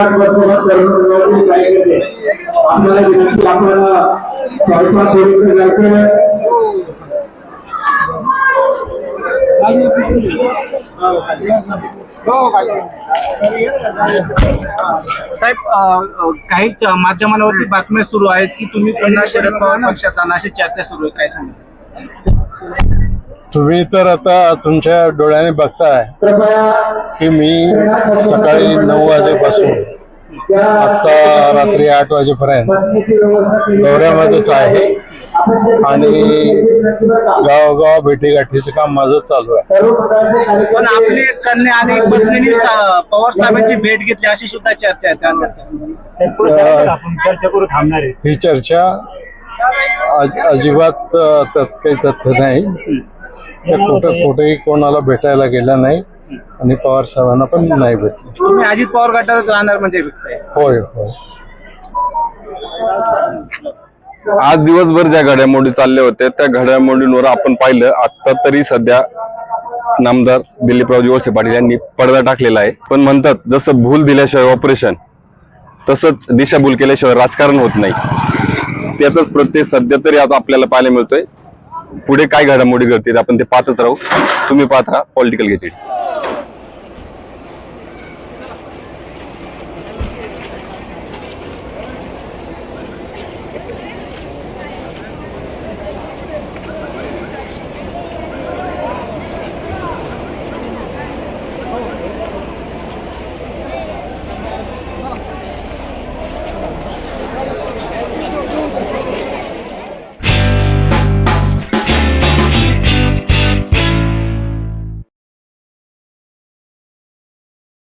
विनंती आपल्याला जायचं साहेब काही माध्यमांवरती बातम्या सुरू आहेत की तुम्ही पुन्हा शरद पवार पक्षात जाणार अशी चर्चा सुरू आहे. काय सांगा तुम्ही तर आता तुमच्या डोळ्याने बघताय की मी सकाळी नऊ वाजेपासून आता रात्री आठ वाजेपर्यंत दौऱ्यामध्येच आहे. आणि गावोगाव भेटीगाठीचं काम माझं चालू आहे. पण आपली कन्या आणि पत्नीने सा- पवार साहेबांची भेट घेतली अशी सुद्धा चर्चा आहे त्या आपण चर्चा करू थांबणार आहे. ही चर्चा अज- अजिबात अ, त्यात काही तथ्य नाही. त्या कुठं कुठेही कोणाला भेटायला गेल्या नाही. आणि पवार साहेबांना पण नाही भेटले. तुम्ही अजित पवार गटावरच राहणार म्हणजे फिक्स आहे. होय होय. आज दिवसभर ज्या घडामोडी चालल्या होत्या त्या घडामोडींवर आपण पाहिलं आता तरी सध्या नामदार दिलीपरावजी वळसे पाटील यांनी पडदा टाकलेला आहे. पण म्हणतात जसं भूल दिल्याशिवाय ऑपरेशन तसंच दिशाभूल केल्याशिवाय राजकारण होत नाही. त्याचाच प्रत्यय सध्या तरी आता आपल्याला पाहायला मिळतोय. पुढे काय घडामोडी घडतील आपण ते पाहतच राहू. तुम्ही पाहत राहा पॉलिटिकल गेजेट